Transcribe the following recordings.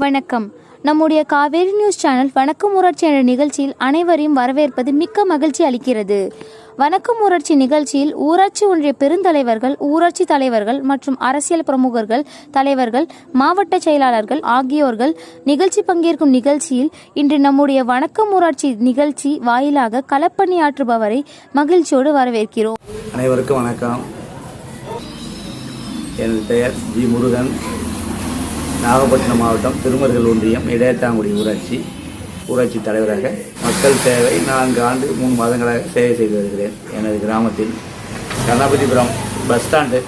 வணக்கம். நம்முடைய Kaveri news channel வணக்கம் ஊராட்சி என்ற நிகழ்ச்சியில் அனைவரையும் வரவேற்பது மிக்க மகிழ்ச்சி அளிக்கிறது. வணக்கம் ஊராட்சி நிகழ்ச்சியில் ஊராட்சி ஒன்றிய பெருந்தலைவர்கள் ஊராட்சி தலைவர்கள் மற்றும் அரசியல் பிரமுகர்கள் தலைவர்கள் மாவட்ட செயலாளர்கள் ஆகியோர்கள் நிகழ்ச்சி பங்கேற்கும் நிகழ்ச்சியில் இன்று நம்முடைய வணக்கம் ஊராட்சி நிகழ்ச்சி வாயிலாக களப்பணியாற்றுபவரை மகிழ்ச்சியோடு வரவேற்கிறோம். அனைவருக்கும் வணக்கம். என் பெயர் ஜி முருகன். நாகப்பட்டினம் மாவட்டம் திருமருகல் ஒன்றியம் இடையத்தாங்குடி ஊராட்சி ஊராட்சி தலைவராக மக்கள் சேவை நான்கு ஆண்டு மூணு மாதங்களாக சேவை செய்து வருகிறேன். எனது கிராமத்தில் கணபதிபுரம் பஸ் ஸ்டாண்டு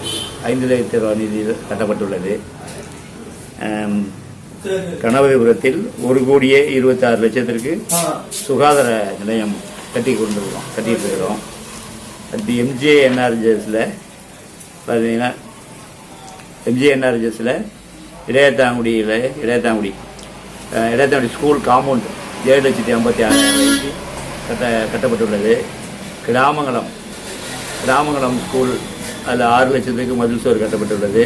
ஐந்து லட்சம் ரூபாய் நிதியில் கட்டப்பட்டுள்ளது கணபதிபுரத்தில் ஒரு கோடியே இருபத்தாறு லட்சத்திற்கு சுகாதார நிலையம் கட்டி கொண்டிருக்கிறோம் கட்டிட்டு இருக்கிறோம். அடுத்து எம்ஜிஏ பார்த்தீங்கன்னா எம்ஜிஎன்ஆர்ஜிஎஸில் இடையத்தாங்குடியில் இடையத்தாங்குடி இல்லை இடையத்தாங்குடி ஸ்கூல் காம்பவுண்ட் ஏழு லட்சத்தி ஐம்பத்தி ஆறாயிரம் ரூபாய்க்கு கட்ட கட்டப்பட்டுள்ளது. கிராமங்கலம் கிராமங்கலம் ஸ்கூல் அதில் ஆறு லட்சத்துக்கு மதில் சுவர் கட்டப்பட்டுள்ளது.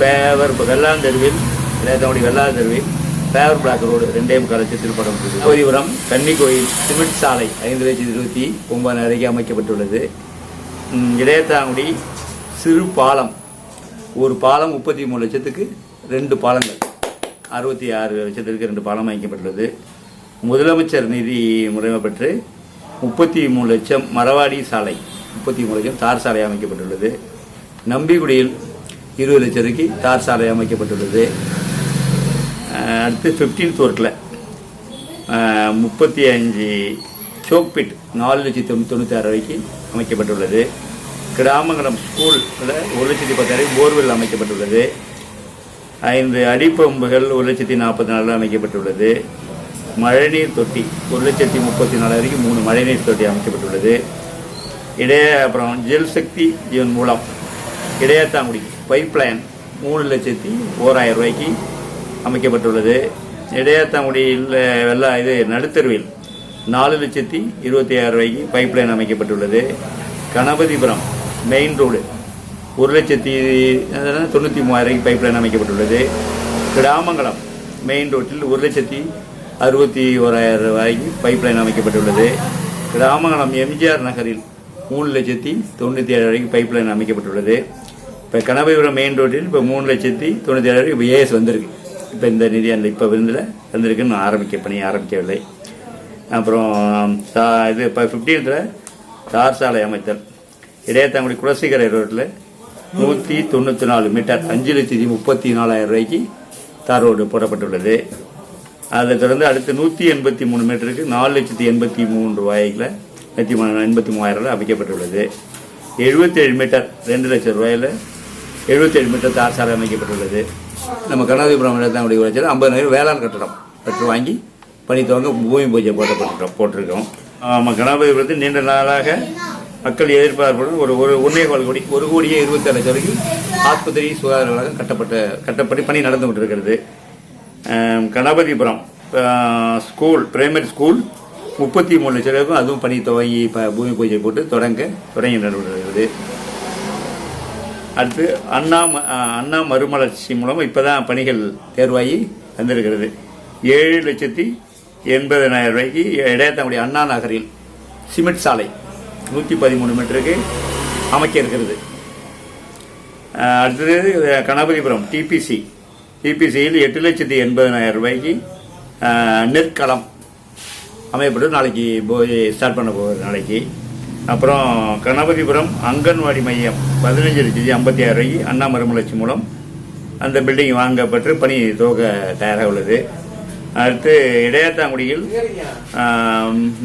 பேவர் இப்போ தெருவில் இடையத்தாங்குடி வெள்ளாண் தெருவில் பேவர் பிளாக் ரோடு ரெண்டே முக்கால் லட்சத்தில் படப்பட்டுள்ளது கோதிபுரம் கன்னி கோயில் சிமெண்ட் சாலை ஐந்து லட்சத்தி இருபத்தி ஒன்பதாயிரம் அமைக்கப்பட்டுள்ளது. இடையத்தாங்குடி சிறு பாலம் ஒரு பாலம் முப்பத்தி மூணு லட்சத்துக்கு ரெண்டு பாலங்கள். அறுபத்தி ஆறு லட்சத்திற்கு ரெண்டு பாலம் அமைக்கப்பட்டுள்ளது முதலமைச்சர் நிதி முறைமை பெற்று முப்பத்தி மூணு லட்சம் மரவாடி சாலை முப்பத்தி மூணு லட்சம் தார் சாலை அமைக்கப்பட்டுள்ளது. நம்பிக்குடியில் இருபது லட்சத்துக்கு தார் சாலை அமைக்கப்பட்டுள்ளது. அடுத்து ஃபிஃப்டீன்த் ஒர்க்கில் முப்பத்தி அஞ்சு சோக்பிட் நாலு லட்சத்தி தொண்ணூற்றி தொண்ணூற்றி வரைக்கும் அமைக்கப்பட்டுள்ளது. கிராமங்கலம் ஸ்கூலில் ஒரு லட்சத்தி பத்தாயிரம் போர்வெல் அமைக்கப்பட்டுள்ளது. ஐந்து அடிப்பம்புகள் ஒரு லட்சத்தி நாற்பத்தி நாலு அமைக்கப்பட்டுள்ளது. மழைநீர் தொட்டி ஒரு லட்சத்தி முப்பத்தி நாலு வரைக்கும் மூணு மழைநீர் தொட்டி அமைக்கப்பட்டுள்ளது. இடைய அப்புறம் ஜெல் சக்தி ஜீவன் மூலம் இடையாத்தாங்குடி பைப் லைன் மூணு லட்சத்தி ஓராயிரம் ரூபாய்க்கு அமைக்கப்பட்டுள்ளது. இடையாத்தாங்குடியில் வெள்ளா இது நடுத்தருவில் நாலு லட்சத்தி இருபத்தி ஆயிரம் ரூபாய்க்கு பைப் லைன் அமைக்கப்பட்டுள்ளது. கணபதிபுரம் மெயின் ரோடு ஒரு லட்சத்தி தொண்ணூற்றி மூவாயிரம் பைப் லைன் அமைக்கப்பட்டுள்ளது. கிராமங்கலம் மெயின் ரோட்டில் ஒரு லட்சத்தி அறுபத்தி ஓராயிரம் ரூபாய்க்கு பைப் லைன் அமைக்கப்பட்டுள்ளது. கிராமங்கலம் எம்ஜிஆர் நகரில் மூணு லட்சத்தி தொண்ணூற்றி ஏழு வரைக்கும் பைப் லைன் அமைக்கப்பட்டுள்ளது. இப்போ கணபதிபுரம் மெயின் ரோட்டில் இப்போ மூணு லட்சத்தி தொண்ணூற்றி ஏழு இப்போ ஏஎஸ் வந்திருக்கு. இப்போ இந்த நிதி அந்த இப்போ விருந்தில் வந்திருக்குன்னு ஆரம்பிக்க பணி ஆரம்பிக்கவில்லை. அப்புறம் சா இது இப்போ ஃபிஃப்டீன்த்தில் தார் சாலை அமைத்தல். இடையத்தாங்குடி குலசிகரை ரோட்டில் நூற்றி தொண்ணூற்றி நாலு மீட்டர் அஞ்சு லட்சத்தி முப்பத்தி நாலாயிரம் ரூபாய்க்கு தார் ரோடு போடப்பட்டுள்ளது. அதை தொடர்ந்து அடுத்து நூற்றி எண்பத்தி மூணு மீட்டருக்கு நாலு லட்சத்தி எண்பத்தி மூணு ரூபாய்க்குல நூற்றி எண்பத்தி மூவாயிரம் அமைக்கப்பட்டுள்ளது. எழுபத்தேழு மீட்டர் ரெண்டு லட்சம் ரூபாயில் எழுபத்தேழு மீட்டர் தார் சாலை அமைக்கப்பட்டுள்ளது. நம்ம கணபதிபுரம் இடத்தாங்குடி உழைச்சல் ஐம்பதாயிரம் வேளாண் கட்டடம் பெற்று வாங்கி பணி துவங்க பூமி பூஜை போட்டப்பட்டிருக்கோம் போட்டிருக்கோம். நம்ம கணபதிபுரத்தில் நீண்ட நாளாக மக்கள் எதிர்பார்ப்புடன் ஒரு ஒரு ஒன்றே கால் கோடி ஒரு கோடியே இருபத்தி லட்சம் வரைக்கும் ஆஸ்பத்திரி சுகாதார வளாகம் கட்டப்பட்ட கட்டப்பட்டு பணி நடந்து கொண்டிருக்கிறது. கணபதிபுரம் ஸ்கூல் பிரைமரி ஸ்கூல் முப்பத்தி மூணு லட்சம் ரூபாய்க்கும் அதுவும் பணி துவங்கி இப்போ பூமி பூஜை போட்டு தொடங்க தொடங்கி நடைபெறுகிறது அடுத்து அண்ணா ம- அண்ணா மறுமலர்ச்சி மூலம் இப்போ தான் பணிகள் தேர்வாகி வந்திருக்கிறது. ஏழு லட்சத்தி எண்பதனாயிரம் ரூபாய்க்கு இடையத்தங்களுடைய அண்ணா நகரில் சிமெண்ட் சாலை நூற்றி பதிமூணு மீட்டருக்கு அமைக்க இருக்கிறது. அடுத்தது கணபதிபுரம் டிபிசி டிபிசியில் எட்டு லட்சத்தி எண்பதனாயிரம் ரூபாய்க்கு நெற்களம் அமையப்பட்டு நாளைக்கு போய் ஸ்டார்ட் பண்ண போகிறது நாளைக்கு. அப்புறம் கணபதிபுரம் அங்கன்வாடி மையம் பதினஞ்சு லட்சத்தி ஐம்பத்தி ஆறு ரூபாய்க்கு அண்ணா மறுமலர்ச்சி மூலம் அந்த பில்டிங் வாங்கப்பட்டு பணி துவக்க தயாராக உள்ளது. அடுத்து இடையாத்தாங்குடியில்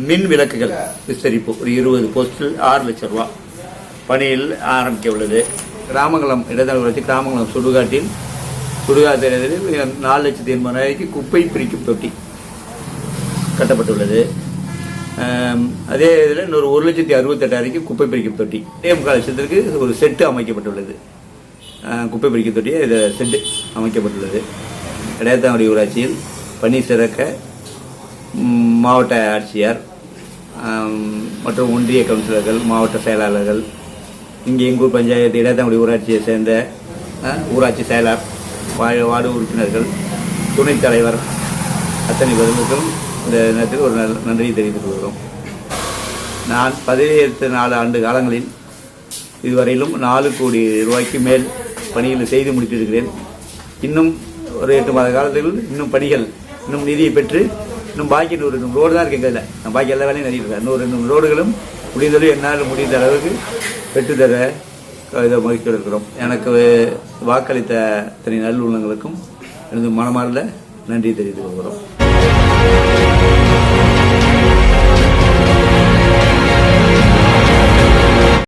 மின் விளக்குகள் விஸ்தரிப்பு. ஒரு இருபது போஸ்டில் ஆறு லட்சம் ரூபா. பணியில் ஆரம்பிக்க உள்ளது கிராமங்கலம் இடைத்தாங்குடி வச்சு கிராமங்கலம் சுடுகாட்டில். சுடுகாட்டில் நாலு லட்சத்தி எண்பதாயிரத்தி குப்பை பிரிக்கும் தொட்டி கட்டப்பட்டுள்ளது. அதே இதில் இன்னொரு ஒரு லட்சத்தி அறுபத்தெட்டாயிரத்தி குப்பை பிரிக்கும் தொட்டி. டேம் முக்கால் லட்சத்திற்கு ஒரு செட்டு அமைக்கப்பட்டுள்ளது. குப்பை பிரிக்கும் தொட்டி இதில் செட்டு அமைக்கப்பட்டுள்ளது. இடையத்தாங்குடி ஊராட்சியில் பணி சிறக்க மாவட்ட ஆட்சியர் மற்றும் ஒன்றிய கவுன்சிலர்கள் மாவட்ட செயலாளர்கள் இங்கே எங்கூர் பஞ்சாயத்து இடத்தங்குடி ஊராட்சியை சேர்ந்த ஊராட்சி செயலர் வார்டு உறுப்பினர்கள் துணைத் தலைவர் அத்தனை பேருக்கும் இந்த நேரத்தில் ஒரு நல்- நன்றியை தெரிவித்துக் கொள்கிறோம். நான் பதவியேற்ற நாலு ஆண்டு காலங்களில் இதுவரையிலும் நாலு கோடி ரூபாய்க்கு மேல் பணிகளை செய்து முடித்திருக்கிறேன். இன்னும் ஒரு எட்டு மாத காலத்தில் இன்னும் பணிகள் இன்னும் நிதியை பெற்று இன்னும் பாக்கி ஒரு ரோடு தான் இருக்கு இதில். நான் பாக்கி எல்லா வேலையும் நிறைய நூறு ரெண்டு ரோடுகளும் முடிந்தளவு என்னால் முடிந்த அளவுக்கு பெற்றுத்தர இதை மகிழ்ச்சி இருக்கிறோம். எனக்கு வாக்களித்த அத்தனை நல்லுள்ளங்களுக்கும் எனது மனமார்ந்த நன்றி தெரிவித்துக் கொள்கிறோம்.